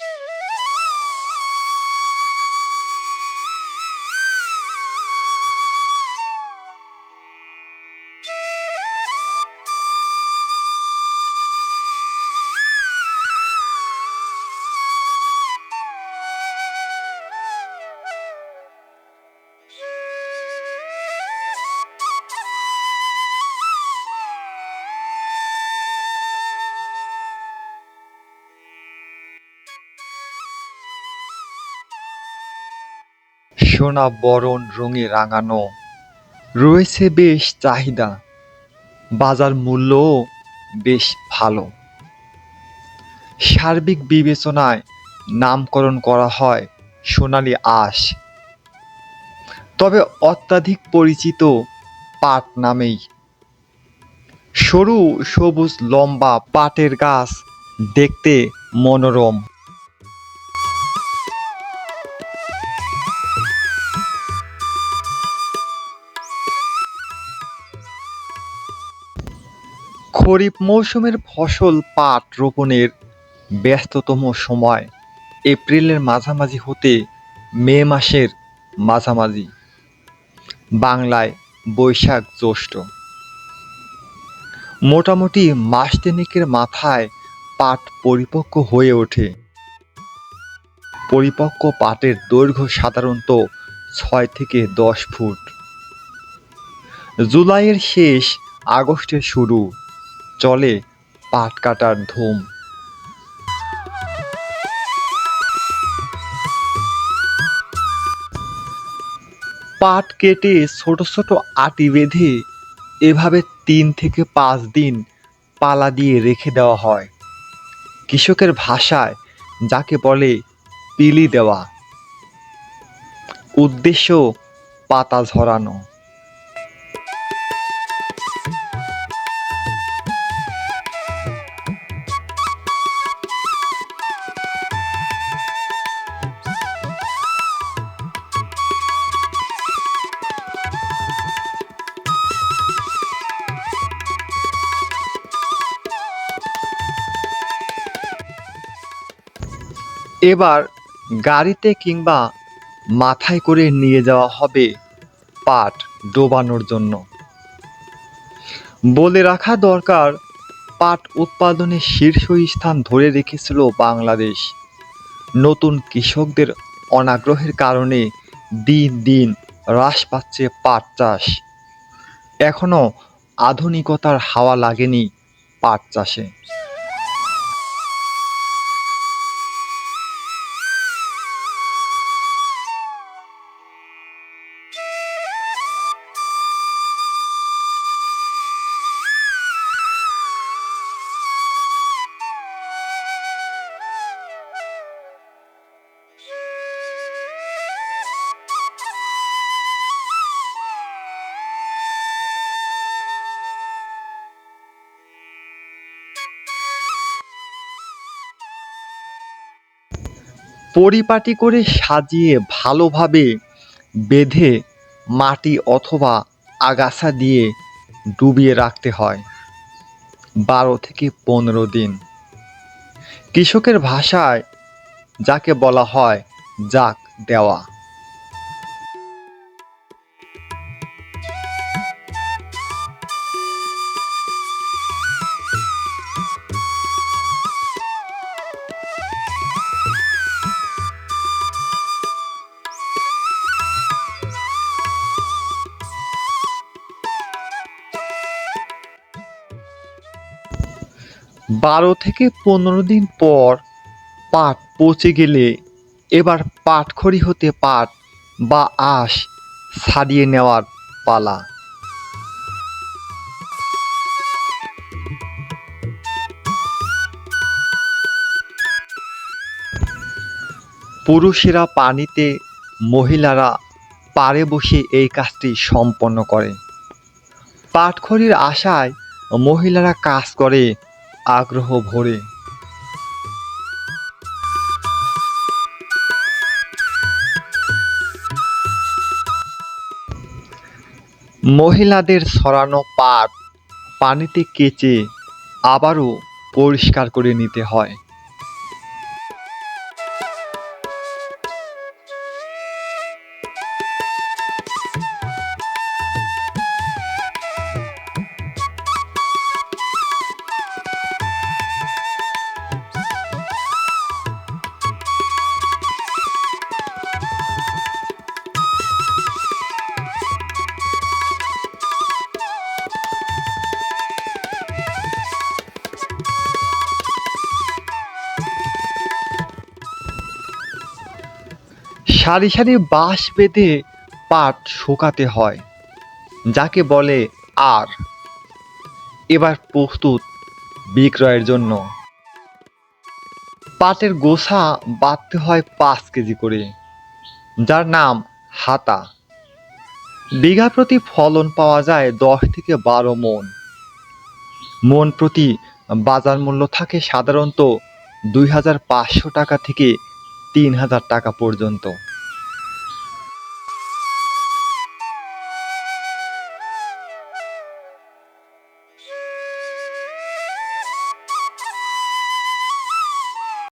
Yeah. সোনা, বরণ, রঙে রাঙানো। রয়েছে বেশ চাহিদা। বাজার মূল্যও বেশ ভালো। সার্বিক বিবেচনায় নামকরণ করা হয় সোনালী আঁশ। তবে অত্যাধিক পরিচিত পাট নামেই। সরু, সবুজ, লম্বা পাটের গাছ দেখতে মনোরম। খরিফ মৌসুমের ফসল পাট রোপণের ব্যস্ততম সময়। এপ্রিলের মাঝামাঝি হতে মে মাসের মাঝামাঝি। বাংলায় বৈশাখ জ্যৈষ্ঠ। মোটামুটি মাস তিনেকের মাথায় পাট পরিপক্ক হয়ে ওঠে। পরিপক্ক পাটের দৈর্ঘ্য সাধারণত ছয় থেকে দশ ফুট। জুলাইয়ের শেষ আগস্টের শুরু। চলে পাট কাটার ধুম। পাট কেটে ছোট ছোট আটি বেঁধে এভাবে তিন থেকে পাঁচ দিন পালা দিয়ে রেখে দেওয়া হয়। কৃষকের ভাষায় যাকে বলে পিলি দেওয়া। উদ্দেশ্য পাতা ঝরানো। এবার গাড়িতে কিংবা মাথায় করে নিয়ে যাওয়া হবে পাট ডোবানোর জন্য। বলে রাখা দরকার, পাট উৎপাদনে শীর্ষ স্থান ধরে রেখেছিল বাংলাদেশ। নতুন কৃষকদের অনাগ্রহের কারণে দিন দিন হ্রাস পাচ্ছে পাট চাষ। এখনও আধুনিকতার হাওয়া লাগেনি পাট চাষে। পরিপাটি করে সাজিয়ে ভালোভাবে বেঁধে মাটি অথবা আগাছা দিয়ে ডুবিয়ে রাখতে হয়। বারো থেকে পনেরো দিন। কৃষকের ভাষায় যাকে বলা হয় যাক দেওয়া। বারো থেকে পনেরো দিন পর পাট পচে গেলে এবার পাটখড়ি হতে পাট বা আঁশ ছাড়িয়ে নেওয়ার পালা। পুরুষেরা পানিতে, মহিলারা পাড়ে বসে এই কাজটি সম্পন্ন করে। পাটখড়ির আশায় মহিলারা কাজ করে আগ্রহ ভরে। মহিলাদের সরানো পাত পানিতে কেচে আবারও পরিষ্কার করে নিতে হয়। সারি সারি বাঁশ বেঁধে পাট শুকাতে হয়, যাকে বলে আর। এবার প্রস্তুত বিক্রয়ের জন্য। পাটের গোছা বাঁধতে হয় পাঁচ কেজি করে, যার নাম হাতা। বিঘা প্রতি ফলন পাওয়া যায় দশ থেকে বারো মন। মন প্রতি বাজার মূল্য থাকে সাধারণত দুই হাজার পাঁচশো টাকা থেকে তিন হাজার টাকা পর্যন্ত।